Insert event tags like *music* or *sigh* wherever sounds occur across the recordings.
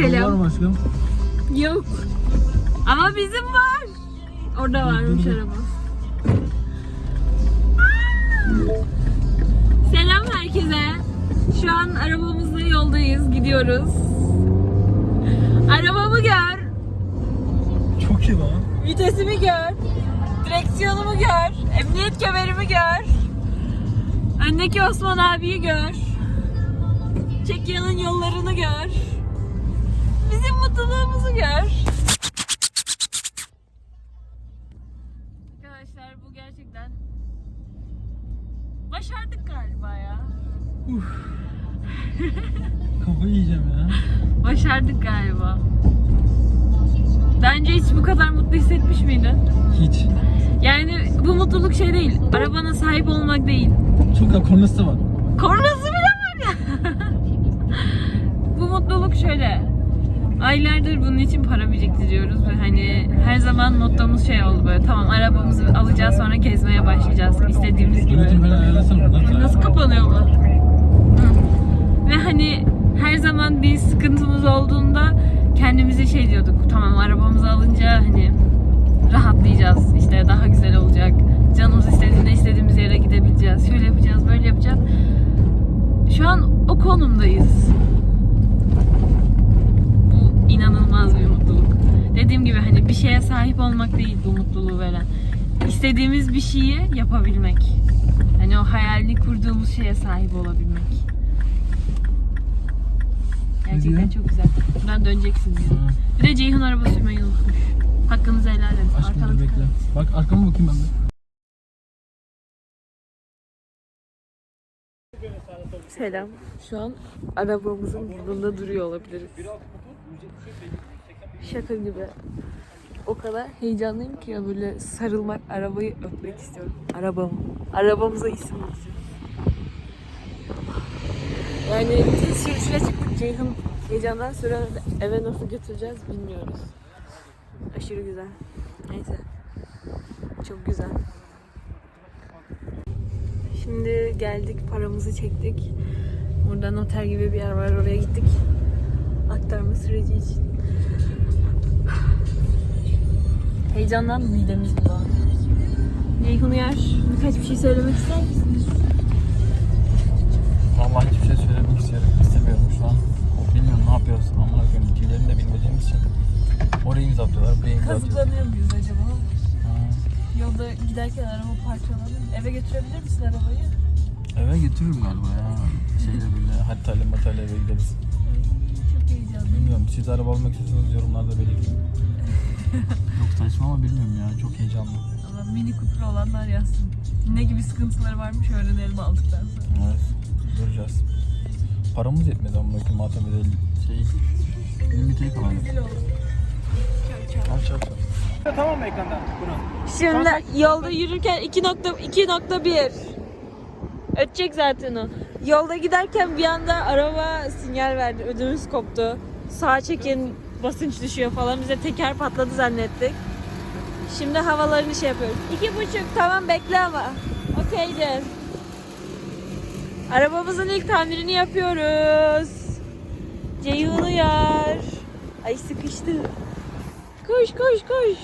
Selam. Var mı aşkım? Yok. Ama bizim var. Orada varmış araba. Selam herkese. Şu an arabamızla yoldayız. Gidiyoruz. Arabamı gör. Çok iyi lan. Vitesimi gör. Direksiyonumu gör. Emniyet kemerimi gör. Öndeki Osman abiyi gör. Çekya'nın yollarını gör. Bizim mutluluğumuzu gör. Arkadaşlar bu gerçekten başardık galiba ya. Kafayı yiyeceğim ya. Başardık galiba. Önce hiç bu kadar mutlu hissetmiş miydin? Hiç. Yani bu mutluluk şey değil. Arabana sahip olmak değil. Çok da kornası var. Kornası bile var ya. *laughs* bu mutluluk şöyle. Aylardır bunun için para biriktiriyoruz ve hani her zaman mottomuz şey oldu böyle. Tamam arabamızı alacağız sonra gezmeye başlayacağız istediğimiz gibi. Nasıl? Kapanıyor bu? Ve hani her zaman bir sıkıntımız olduğunda kendimize şey diyorduk. Tamam arabamızı alınca hani rahatlayacağız. işte daha güzel olacak. Canımız istediğinde istediğimiz yere gidebileceğiz. Şöyle yapacağız, böyle yapacağız. Şu an o konumdayız. Bu inanılmaz bir mutluluk. Dediğim gibi hani bir şeye sahip olmak değil bu mutluluğu veren. İstediğimiz bir şeyi yapabilmek. Hani o hayalini kurduğumuz şeye sahip olabilmek. Gerçekten çok güzel. Buradan döneceksin diyor. Ha. Bir de Ceyhun araba sürmeyi unutmuş. Hakkınızı helal edin. Aşkım dur dikkat bekle. et. Bak arkama bakayım ben de. Selam. Şu an arabamızın burnunda duruyor olabiliriz. Şaka gibi. O kadar heyecanlıyım ki ya böyle sarılmak, arabayı öpmek istiyorum. Arabam. Arabamıza isim istiyorum. Yani test sürüşüne çıktık Ceyhun heyecandan sonra eve nasıl götüreceğiz bilmiyoruz. Aşırı güzel. Neyse. Çok güzel. Şimdi geldik, paramızı çektik. Burada noter gibi bir yer var, oraya gittik. Aktarma süreci için. Heyecandan midemiz bulandı. Ceyhun Uyar, birkaç bir şey söylemek ister misiniz? Vallahi hiçbir şey söylemek istiyorum. istemiyorum şu an. Bilmiyorum ne yapıyorsun ama koyayım. Dillerini de bilmediğimiz için. Oraya imza atıyorlar, buraya imza atıyorlar. Kazıklanıyor muyuz acaba? Ha. Yolda giderken araba parçalanır. Eve götürebilir misin arabayı? Eve getiririm galiba ya. Şeyle böyle haritayla matayla eve gideriz. Çok heyecanlıyım. Bilmiyorum siz araba almak istiyorsanız yorumlarda belirtin. *laughs* Saçma ama bilmiyorum ya çok heyecanlı. Allah mini Cooper olanlar yazsın. Ne gibi sıkıntıları varmış öğrenelim aldıktan sonra. Evet göreceğiz. Paramız yetmedi ama matem bedeli şey limite kalalım. Güzel oldu. Al çarpsın. Tamam mı ekranda? Bunu. Şimdi yolda yürürken 2.2.1 Ötecek zaten o. Yolda giderken bir anda araba sinyal verdi. Ödümüz koptu. Sağa çekin basınç düşüyor falan. Bize teker patladı zannettik. Şimdi havalarını şey yapıyoruz. İki buçuk tamam bekle ama. Okeydi. Arabamızın ilk tamirini yapıyoruz. Ceyhun uyar. Ay sıkıştı. Koş koş koş.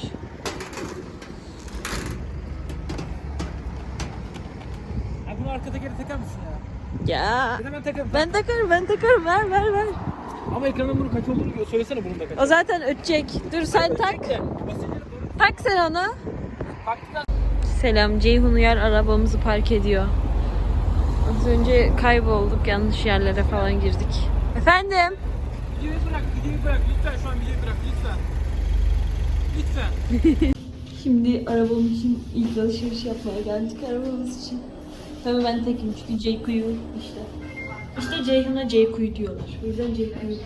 Ha bunu arka tekeri takar mısın ya? Ya. Ben takarım. Ben takarım, ben takarım. Ver, ver, ver. Ama ekranın bunun kaç olduğunu söylesene bunun da kaç. O zaten ötecek. Dur sen tak. Doğru Tak sen onu. Selam. Ceyhun Uyar arabamızı park ediyor. Az önce kaybolduk. Yanlış yerlere falan girdik. Efendim? videoyu bırak, videoyu bırak. Lütfen şu an videoyu bırak, lütfen. Lütfen. *laughs* Şimdi arabam için ilk alışveriş yapmaya geldik arabamız için. Tabii ben tekim çünkü Ceyku'yu işte. İşte Ceyhun'a Ceyku'yu diyorlar. O yüzden Ceyku'yu.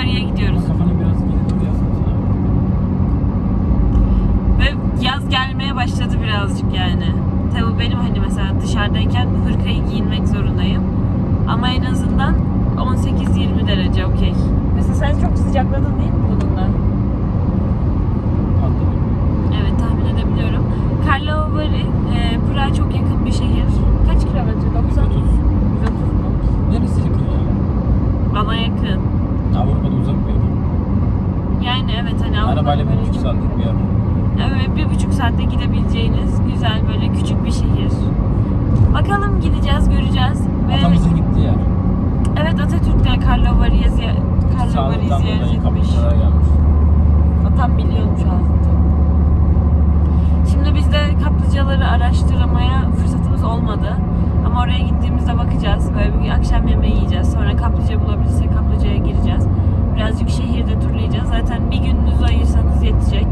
Paris'e gidiyoruz. Ve yaz gelmeye başladı birazcık yani. Tabii benim hani mesela dışarıdayken hırkayı giyinmek zorundayım. Ama en azından 18-20 derece okey. Mesela sen çok sıcakladın değil mi bununla? Atatürk'te Karlovar'ı ziyaret Karlovar'ı Sağlıktan ziyaret etmiş. gelmiş. Atam biliyormuş ağzında. Şimdi biz de kaplıcaları araştırmaya fırsatımız olmadı. Ama oraya gittiğimizde bakacağız. Böyle bir akşam yemeği yiyeceğiz. Sonra kaplıca bulabilirsek kaplıcaya gireceğiz. Birazcık şehirde turlayacağız. Zaten bir gününüzü ayırsanız yetecek.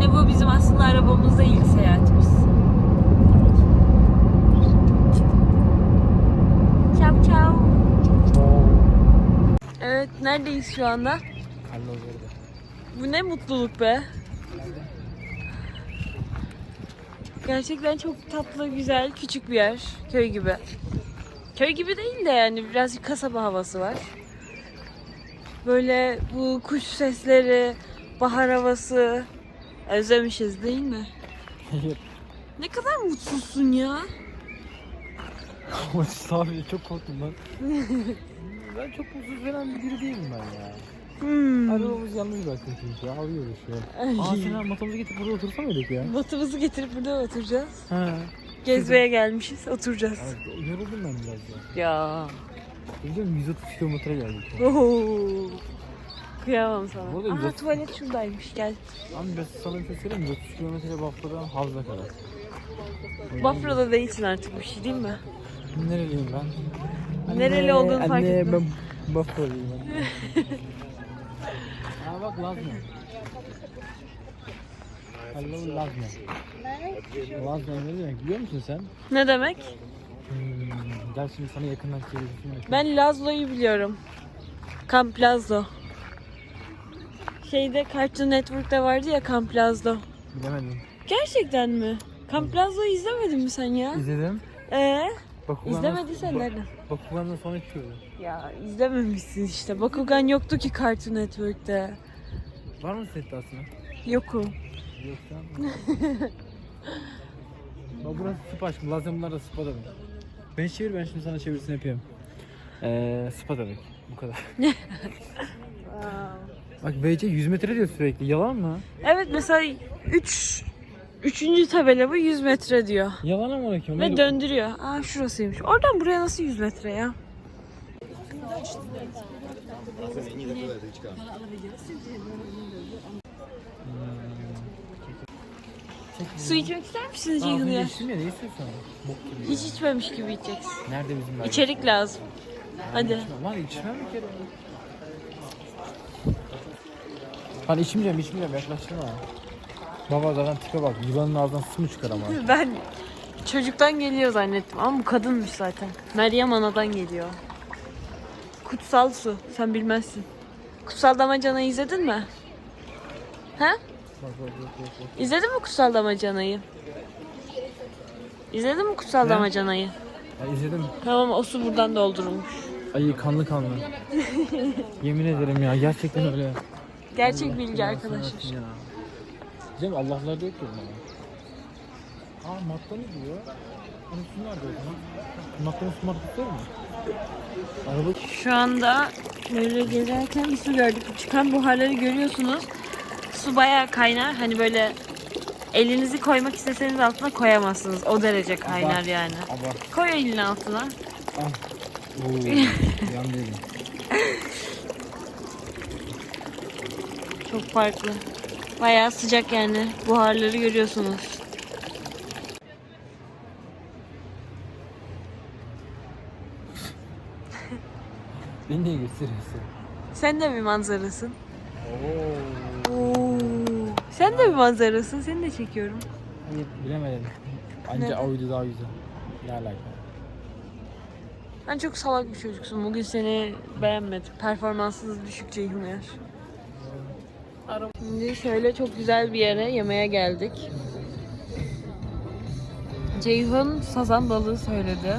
Yani bu bizim aslında arabamızda ilk seyahatimiz. Çap çap. Evet neredeyiz şu anda? Bu ne mutluluk be. Gerçekten çok tatlı, güzel, küçük bir yer. Köy gibi. Köy gibi değil de yani birazcık kasaba havası var. Böyle bu kuş sesleri, bahar havası özlemişiz değil mi? Hayır. Ne kadar mutsuzsun ya. Ama abi çok korktum ben. *laughs* ben çok mutsuz veren bir biri değilim ben ya. Hmm. Arabamız yalnız bıraktım çünkü. Ağlıyoruz şu an. Aa sen matamızı getirip burada otursa mıydık ya? Batımızı getirip burada oturacağız. He. Gezmeye gelmişiz, oturacağız. Abi, yoruldum ben biraz ya. Ya. Biliyor musun 130 kilometre geldik. Oho. Kıyamam sana. Bu arada Aha güzel. tuvalet şuradaymış gel. Abi ben sana bir şey söyleyeyim mi? 130 kilometre Bafra'dan Havza kadar. Bafra'da değilsin artık bir şey değil mi? Nereliyim ben? Nereli olduğunu fark anne, etmem. ben Bafra'lıyım ben. *laughs* Aa bak Lazna. Hello Lazna. Lazna ne demek biliyor musun sen? Ne demek? Hmm, gel şimdi sana yakından çevireyim. Ben Lazlo'yu biliyorum. Camp Lazlo. Şeyde Cartoon Network'te vardı ya Camp Lazlo. Bilemedim. Gerçekten mi? Camp Lazlo'yu izlemedin mi sen ya? İzledim. Ee? Bakugan'dan- İzlemediysen Bak- nereden? Bakugan'dan sonra çıkıyordu. Ya izlememişsin işte. Bakugan yoktu ki Cartoon Network'te. Var mı sette aslında? Yokum. Yok. Bak *laughs* burası spa aşkım. Lazım bunlar da spa demek. Ben çevir ben şimdi sana çevirisini yapıyorum. Eee spa demek. Bu kadar. *laughs* *laughs* Bak BC 100 metre diyor sürekli. Yalan mı? Evet mesela 3 Üçüncü tabela bu 100 metre diyor. Yalan ama orası. Ve döndürüyor. Aa şurasıymış. Oradan buraya nasıl 100 metre ya? Su içmek ister misiniz Ceyhun ya? Ne istiyorsun? Bok gibi. Hiç içmemiş gibi içeceksin. Nerede bizim? İçerik lazım. Hadi. Var içmem bir kere. Hani içmeyeceğim içmeyeceğim yaklaştırma. Baba zaten tipe bak yılanın ağzından su mu çıkar ama. *laughs* Ben çocuktan geliyor zannettim ama bu kadınmış zaten. Meryem Ana'dan geliyor. Kutsal su. Sen bilmezsin. Kutsal Damacana'yı izledin mi? He? Bak bak bak bak. bak. İzledin mi Kutsal Damacana'yı? İzledin mi Kutsal Ne? Damacana'yı? Ya izledim. Tamam o su buradan doldurulmuş. Ay kanlı kanlı. *laughs* Yemin ederim ya gerçekten öyle. Gerçek bilgi arkadaşlar. Ya. Cem Allah'larda yok ki bunlar. Aa matta ne diyor? Hani su nerede o zaman? Mattanın su markası var mı? Araba Şu anda böyle gezerken bir su gördük. Çıkan buharları görüyorsunuz. Su bayağı kaynar. Hani böyle elinizi koymak isteseniz altına koyamazsınız. O derece kaynar Abart. yani. Abart. Koy elini altına. Ah. Oo, *laughs* yan. Çok farklı. Bayağı sıcak yani. Buharları görüyorsunuz. *laughs* Beni niye gösteriyorsun? Sen de bir manzarasın. Oo. Oo. Sen de bir manzarasın. Seni de çekiyorum. Bilemedim. Anca Neden? o video daha güzel. Ne alaka? Ben çok salak bir çocuksun. Bugün seni beğenmedim. Performansınız düşük Ceyhun Uyar. Şimdi şöyle çok güzel bir yere yemeğe geldik. Ceyhun sazan balığı söyledi.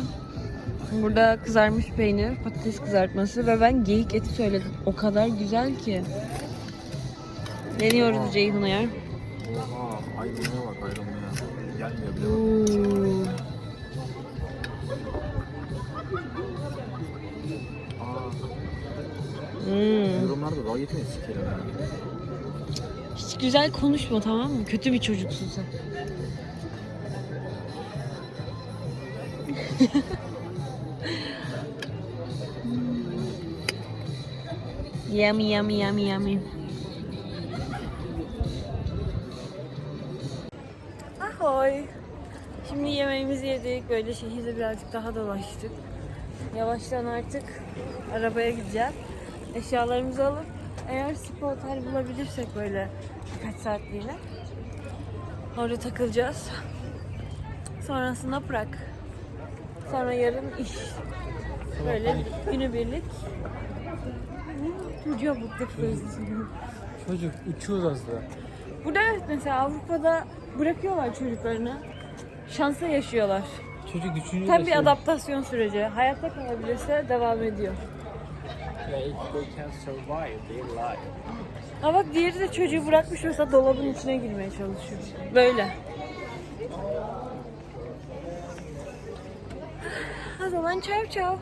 Burada kızarmış peynir, patates kızartması ve ben geyik eti söyledim. O kadar güzel ki. Deniyoruz Ceyhun Uyar. Oha ayrılmaya bak ayrılmaya. Gelmiyor bile bak. Oo. Aa Hmm. yorumlarda dalga geçmeyin sikerim. Hiç güzel konuşma tamam mı? Kötü bir çocuksun sen. *laughs* yummy yummy yummy yummy. Ahoy. Şimdi yemeğimizi yedik. Böyle şehirde birazcık daha dolaştık. Yavaştan artık arabaya gideceğiz. Eşyalarımızı alıp eğer spa otel bulabilirsek böyle birkaç saatliğine orada takılacağız. Sonrasında Prag. Sonra yarın iş. Böyle günübirlik. Çocuğa mutlu Çocuk uçuyoruz aslında. Burada evet mesela Avrupa'da bırakıyorlar çocuklarını. Şansa yaşıyorlar. Çocuk düşünce Tam bir adaptasyon süreci. Hayatta kalabilirse devam ediyor. Ha bak diğeri de çocuğu bırakmış olsa dolabın içine girmeye çalışıyor. Böyle. *gasps* O zaman çav çav.